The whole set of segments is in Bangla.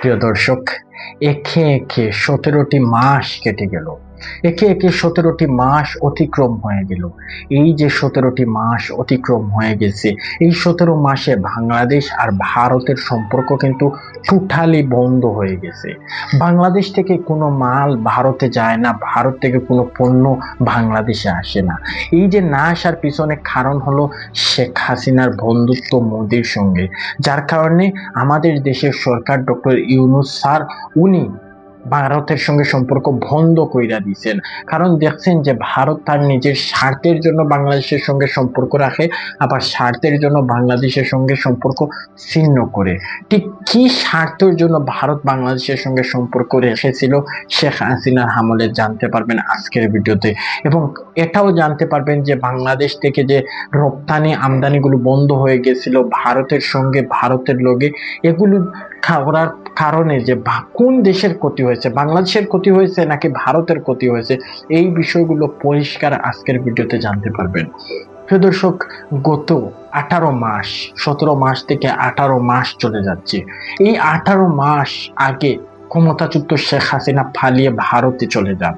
প্রিয় দর্শক একে একে সতেরোটি মাস কেটে গেল। একে একে সতেরোটি মাস অতিক্রম হয়ে গেল। এই যে সতেরোটি মাস অতিক্রম হয়ে গেছে, এই সতেরো মাসে বাংলাদেশ আর ভারতের সম্পর্ক কিন্তু টোটালি বন্ধ হয়ে গেছে। বাংলাদেশ থেকে কোনো মাল ভারতে যায় না, ভারত থেকে কোনো পণ্য বাংলাদেশে আসে না। এই যে না আসার পিছনে কারণ হলো শেখ হাসিনার বন্ধুত্ব মোদির সঙ্গে। যার কারণে আমাদের দেশের সরকার ডক্টর ইউনুস স্যার, উনি ভারতের সঙ্গে সম্পর্ক বন্ধ কইরা দিয়েছেন কারণ দেখছেন যে ভারত তার নিজের স্বার্থের জন্য বাংলাদেশের সঙ্গে সম্পর্ক রাখে, আবার স্বার্থের জন্য বাংলাদেশের সঙ্গে সম্পর্ক ছিন্ন করে। ঠিক কি স্বার্থের জন্য ভারত বাংলাদেশের সঙ্গে সম্পর্ক রেখেছিল, শেখ হাসিনার হামলে জানতে পারবেন আজকের ভিডিওতে। এবং এটাও জানতে পারবেন যে বাংলাদেশ থেকে যে রপ্তানি আমদানিগুলো বন্ধ হয়ে গেছিল, ভারতের সঙ্গে ভারতের লগে, এগুলো করার কারণে যে কোন দেশের ক্ষতি হয়েছে? বাংলাদেশের ক্ষতি হয়েছে নাকি ভারতের ক্ষতি হয়েছে? এই বিষয়গুলো পরিষ্কার আজকের ভিডিওতে জানতে পারবেন। দর্শক, গত আঠারো মাস, সতেরো মাস থেকে আঠারো মাস চলে যাচ্ছে। এই আঠারো মাস আগে ক্ষমতাচ্যুত শেখ হাসিনা ফালিয়ে ভারতে চলে যান।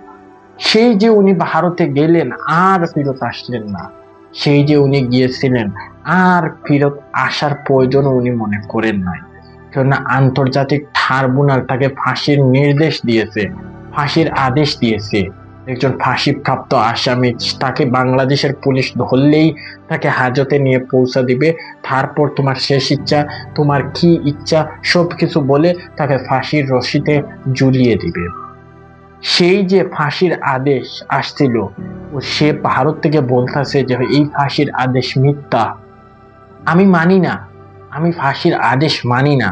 সেই যে উনি ভারতে গেলেন, আর ফেরত আসলেন না। সেই যে উনি গিয়েছিলেন, আর ফেরত আসার প্রয়োজন উনি মনে করেন নাই। কেননা আন্তর্জাতিক ট্রাইব্যুনাল তাকে ফাঁসির নির্দেশ দিয়েছে, ফাঁসির আদেশ দিয়েছে। একজন ফাঁসিপ্রাপ্ত আসামি তাকে বাংলাদেশের পুলিশ ধরলেই তাকে হাজতে নিয়ে পৌঁছা দিবে। তারপর তোমার শেষ ইচ্ছা, তোমার কি ইচ্ছা সব কিছু বলে তাকে ফাঁসির রশিতে ঝুলিয়ে দিবে। সেই যে ফাঁসির আদেশ আসছিল, ও সে ভারত থেকে বলতেছে যে এই ফাঁসির আদেশ মিথ্যা। আমি মানি না, আমি ফাঁসির আদেশ মানি না।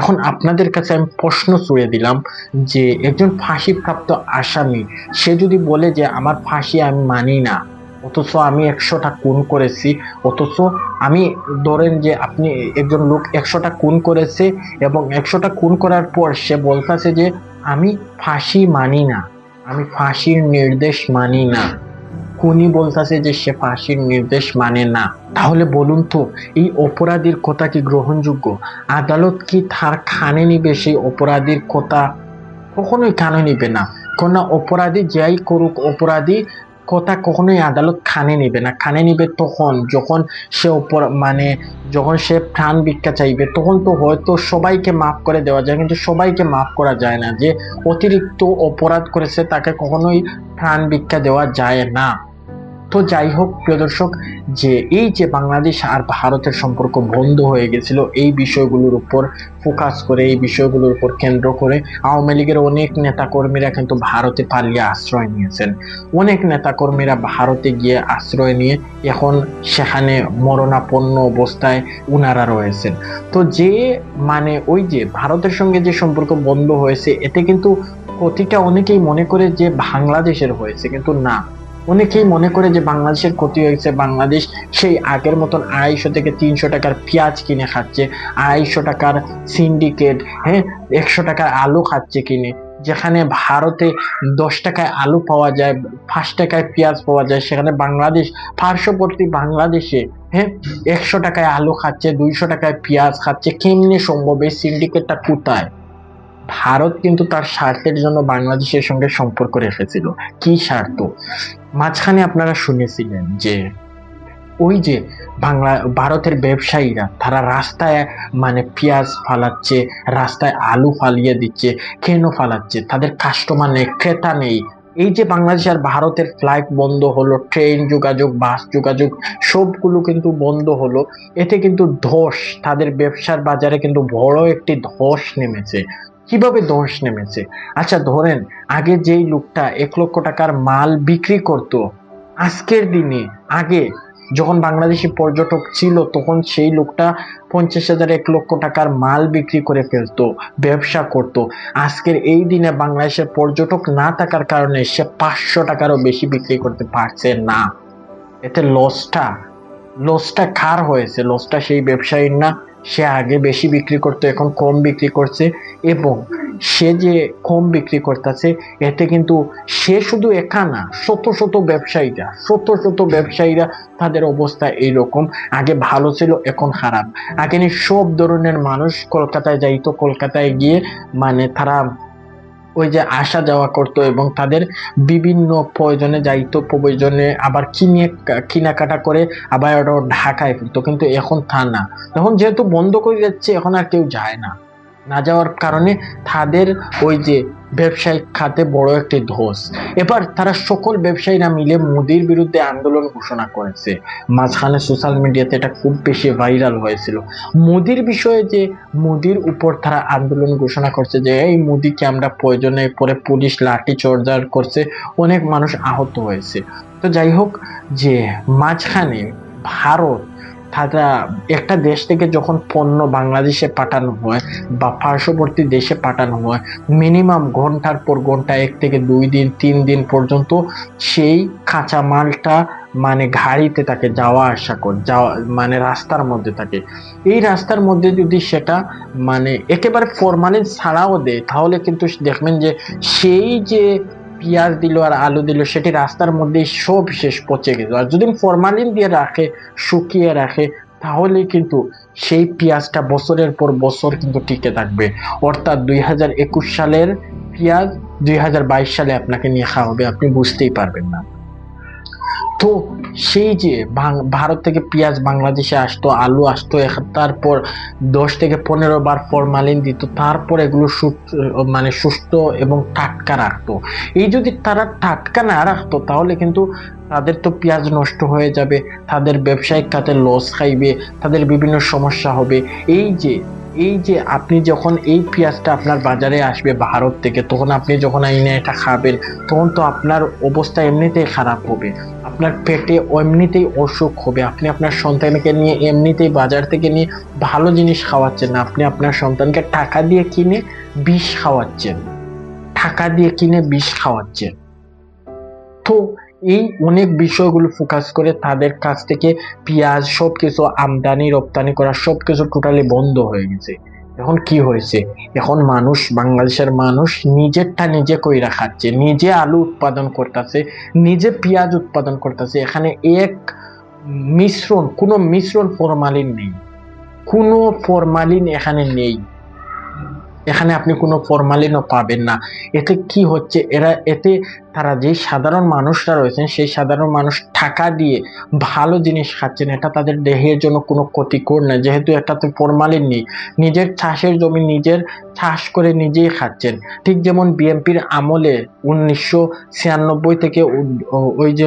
এখন আপনাদের কাছে আমি প্রশ্ন ছুড়ে দিলাম যে একজন ফাঁসিপ্রাপ্ত আসামি, সে যদি বলে যে আমার ফাঁসি আমি মানি না, অথচ আমি একশোটা খুন করেছি, অথচ আমি ধরেন যে আপনি একজন লোক একশোটা খুন করেছে এবং একশোটা খুন করার পর সে বলতেছে যে আমি ফাঁসি মানি না, আমি ফাঁসির নির্দেশ মানি না। খুনি বলতেছে যে সে ফাঁসির নির্দেশ মানে না। তাহলে বলুন তো, এই অপরাধীর কথা কি গ্রহণযোগ্য? আদালত কি তার খানে নিবে সেই অপরাধীর কথা? কখনোই কানে নিবে না। কোন অপরাধী যাই করুক, অপরাধী কথা কখনোই আদালত খানে নিবে না। খানে নিবে তখন, যখন সে অপর মানে যখন সে প্রাণ ভিক্ষা চাইবে, তখন তো হয়তো সবাইকে মাফ করে দেওয়া যায়, কিন্তু সবাইকে মাফ করা যায় না যে অতিরিক্ত অপরাধ করেছে, তাকে কখনোই প্রাণ ভিক্ষা দেওয়া যায় না। তো যাই হোক, প্রিয় দর্শক, যে এই যে বাংলাদেশ আর ভারতের সম্পর্ক বন্ধ হয়ে গেছিল, এই বিষয়গুলোর উপর ফোকাস করে, এই বিষয়গুলোর উপর কেন্দ্র করে আওয়ামী লীগের অনেক নেতাকর্মীরা কিন্তু ভারতে পালিয়ে আশ্রয় নিয়েছেন। অনেক নেতাকর্মীরা ভারতে গিয়ে আশ্রয় নিয়ে এখন সেখানে মরণাপন্ন অবস্থায় উনারা রয়েছেন। তো যে মানে ওই যে ভারতের সঙ্গে যে সম্পর্ক বন্ধ হয়েছে, এতে কিন্তু ক্ষতিটা অনেকেই মনে করে যে বাংলাদেশের হয়েছে, কিন্তু না। অনেকেই মনে করে যে বাংলাদেশের ক্ষতি হয়েছে, বাংলাদেশ সেই আগের মতন আড়াইশো থেকে তিনশো টাকার পেঁয়াজ কিনে খাচ্ছে, আড়াইশো টাকার সিন্ডিকেট হ্যাঁ একশো টাকার আলু খাচ্ছে কিনে। যেখানে ভারতে দশ টাকায় আলু পাওয়া যায়, পাঁচ টাকায় পেঁয়াজ পাওয়া যায়, সেখানে বাংলাদেশ, পার্শ্ববর্তী বাংলাদেশে হ্যাঁ একশো টাকায় আলু খাচ্ছে, দুইশো টাকায় পেঁয়াজ খাচ্ছে, কেমনে সম্ভব? এই সিন্ডিকেটটা কোথায়? ভারত কিন্তু তার স্বার্থের জন্য বাংলাদেশের সঙ্গে সম্পর্ক রেখেছিল। কি স্বার্থ? মাঝখানে আপনারা শুনেছিলেন যে ওই যে বাংলা, ভারতের ব্যবসায়ীরা, তারা রাস্তায় মানে পেঁয়াজ ফালাচ্ছে, রাস্তায় আলু ফালিয়ে দিচ্ছে কেন ফালাচ্ছে, তাদের কাস্টমার নেই, ক্রেতা নেই। এই যে বাংলাদেশ আর ভারতের ফ্লাইট বন্ধ হলো ট্রেন যোগাযোগ বাস যোগাযোগ, সবগুলো কিন্তু বন্ধ হলো, এতে কিন্তু ধস, তাদের ব্যবসার বাজারে কিন্তু বড় একটি ধস নেমেছে। কীভাবে ধস নেমেছে? আচ্ছা ধরেন আগে যেই লোকটা এক লক্ষ টাকার মাল বিক্রি করত, আজকের দিনে আগে যখন বাংলাদেশি পর্যটক ছিল, তখন সেই লোকটা পঞ্চাশ হাজার এক লক্ষ টাকার মাল বিক্রি করে ফেলতো, ব্যবসা করত। আজকের এই দিনে বাংলাদেশের পর্যটক না থাকার কারণে সে পাঁচশো টাকারও বেশি বিক্রি করতে পারছে না। এতে লসটা লসটা কার হয়েছে? লসটা সেই ব্যবসায়ীর না? সে আগে বেশি বিক্রি করতো, এখন কম বিক্রি করছে এবং সে যে কম বিক্রি করতেছে, এতে কিন্তু সে শুধু একা না শত শত ব্যবসায়ীরা, শত শত ব্যবসায়ীরা তাদের অবস্থা এইরকম। আগে ভালো ছিল, এখন খারাপ। আগে সব ধরনের মানুষ কলকাতায় যাইতো, কলকাতায় গিয়ে মানে তারা ওই যে আসা যাওয়া করতো এবং তাদের বিভিন্ন প্রয়োজনে যাইতো, প্রয়োজনে আবার কিনে, কেনাকাটা করে আবার ঢাকায় ফিরতো। কিন্তু এখন তা না। এখন যেহেতু বন্ধ করে যাচ্ছে এখন আর কেউ যায় না। না যাওয়ার কারণে তাদের ওই যে ব্যবসায়িক খাতে বড় একটি ধস এবার তারা সকল ব্যবসায়ীরা মিলে মোদির বিরুদ্ধে আন্দোলন ঘোষণা করেছে। মাঝখানে সোশ্যাল মিডিয়াতে এটা খুব বেশি ভাইরাল হয়েছিল। মোদির বিষয়ে যে মোদির উপর তারা আন্দোলন ঘোষণা করছে যে, এই মোদিকে আমরা প্রয়োজনে পরে পুলিশ লাঠি চর্চার করছে। অনেক মানুষ আহত হয়েছে। তো যাই হোক, যে মাঝখানে ভারত একটা দেশ থেকে যখন পণ্য বাংলাদেশে পাঠানো হয় বা পার্শ্ববর্তী দেশে পাঠানো হয় মিনিমাম ঘণ্টার পর ঘণ্টা, এক থেকে দুই দিন, তিন দিন পর্যন্ত সেই কাঁচা মালটা মানে গাড়িতে তাকে যাওয়া আসা কর, যাওয়া মানে রাস্তার মধ্যে থাকে। এই রাস্তার মধ্যে যদি সেটা মানে একেবারে ফরমালিন ছাড়াও দেয়, তাহলে কিন্তু দেখবেন যে সেই যে পেঁয়াজ দিল আর আলু দিল, সেটি রাস্তার মধ্যেই সব শেষ পচে গেল। আর যদি ফরমালিন দিয়ে রাখে, শুকিয়ে রাখে, তাহলে কিন্তু সেই পেঁয়াজটা বছরের পর বছর কিন্তু টিকে থাকবে। অর্থাৎ দুই হাজার একুশ সালের পেঁয়াজ দুই হাজার বাইশ সালে আপনাকে নিয়ে খাওয়া হবে, আপনি বুঝতেই পারবেন না। তো সেই যে ভারত থেকে পেঁয়াজ বাংলাদেশে আসতো, আলু আসতো তারপর দশ থেকে পনেরো বার ফরমালিন দিত, তারপর এগুলো মানে সুস্থ এবং টাটকা রাখতো। এই যদি তারা টাটকা না রাখতো, তাহলে কিন্তু তাদের তো পেঁয়াজ নষ্ট হয়ে যাবে, তাদের ব্যবসায়িক খাতে লস খাইবে, তাদের বিভিন্ন সমস্যা হবে। এই যে এই যে আপনি যখন এই পেঁয়াজটা আপনার বাজারে আসবে ভারত থেকে, তখন আপনি যখন আইনে এটা খাবেন, তখন তো আপনার অবস্থা এমনিতেই খারাপ হবে। আপনার পেটে এমনিতেই অসুখ হবে। আপনি আপনার সন্তানকে নিয়ে এমনিতেই বাজার থেকে নিয়ে ভালো জিনিস খাওয়াচ্ছেন না। আপনি আপনার সন্তানকে টাকা দিয়ে কিনে বিষ খাওয়াচ্ছেন। টাকা দিয়ে কিনে বিষ খাওয়াচ্ছেন। তো এই অনেক বিষয়গুলো ফোকাস করে তাদের কাছ থেকে পেঁয়াজ সব কিছু আমদানি রপ্তানি করা সব কিছু টোটালি বন্ধ হয়ে গেছে। এখন কি হয়েছে? এখন মানুষ, বাংলাদেশের মানুষ নিজেরটা নিজে কইরা খাচ্ছে, নিজে আলু উৎপাদন করতেছে, নিজে পেঁয়াজ উৎপাদন করতেছে। এখানে এক মিশ্রণ, কোনো মিশ্রণ ফরমালিন নেই। কোনো ফরমালিন এখানে নেই। এখানে আপনি কোনো ফরমালিনও পাবেন না। এতে কি হচ্ছে? এরা, এতে তারা যে সাধারণ মানুষরা রয়েছেন, সেই সাধারণ মানুষ টাকা দিয়ে ভালো জিনিস খাচ্ছেন, এটা তাদের দেহের জন্য কোনো ক্ষতিকর না যেহেতু এটাতে ফরমালিন নেই নিজের চাষের জমি নিজের চাষ করে নিজেই খাচ্ছেন। ঠিক যেমন বিএনপির আমলে উনিশশো ছিয়ানব্বই থেকে ওই যে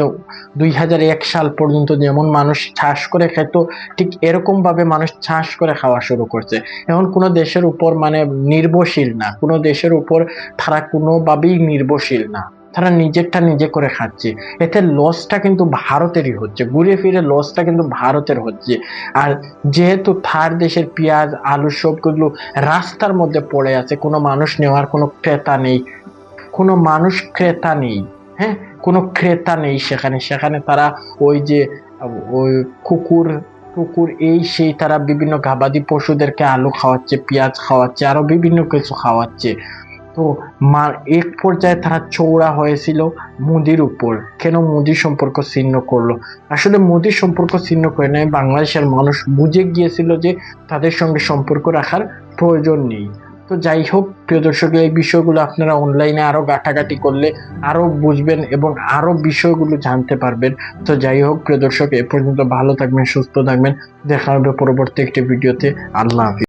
দুই হাজার এক সাল পর্যন্ত যেমন মানুষ চাষ করে খেত ঠিক এরকমভাবে মানুষ চাষ করে খাওয়া শুরু করছে। এখন কোনো দেশের উপর মানে নির্ভরশীল না, কোনো দেশের উপর তারা কোনোভাবেই নির্ভরশীল না। তারা নিজেরটা নিজে করে খাচ্ছে। এতে লসটা কিন্তু ভারতেরই হচ্ছে। ঘুরে ফিরে লসটা কিন্তু ভারতের হচ্ছে। আর যেহেতু থার দেশের পেঁয়াজ, আলু সবগুলো রাস্তার মধ্যে পড়ে আছে, কোনো মানুষ নেওয়ার কোনো ক্রেতা নেই। কোনো মানুষ ক্রেতা নেই হ্যাঁ? কোনো ক্রেতা নেই সেখানে। সেখানে তারা ওই যে, ওই কুকুর কুকুর এই সেই তারা বিভিন্ন গাবাদি পশুদেরকে আলু খাওয়াচ্ছে, পেঁয়াজ খাওয়াচ্ছে আরও বিভিন্ন কিছু খাওয়াচ্ছে। তো মার এক পর্যায়ে তারা চৌড়া হয়েছিল মোদির উপর। কেন মোদি সম্পর্ক ছিন্ন করল? আসলে মোদির সম্পর্ক ছিন্ন করে নাই। বাংলাদেশের মানুষ বুঝে গিয়েছিল যে তাদের সঙ্গে সম্পর্ক রাখার প্রয়োজন নেই। তো যাই হোক, প্রিয় দর্শক, এই বিষয়গুলো আপনারা অনলাইনে আরও ঘাটাঘাটি করলে আরও বুঝবেন এবং আরও বিষয়গুলো জানতে পারবেন। তো যাই হোক, প্রিয় দর্শক, এ পর্যন্ত ভালো থাকবেন, সুস্থ থাকবেন। দেখা হবে পরবর্তী একটি ভিডিওতে। আল্লাহ হাফিজ।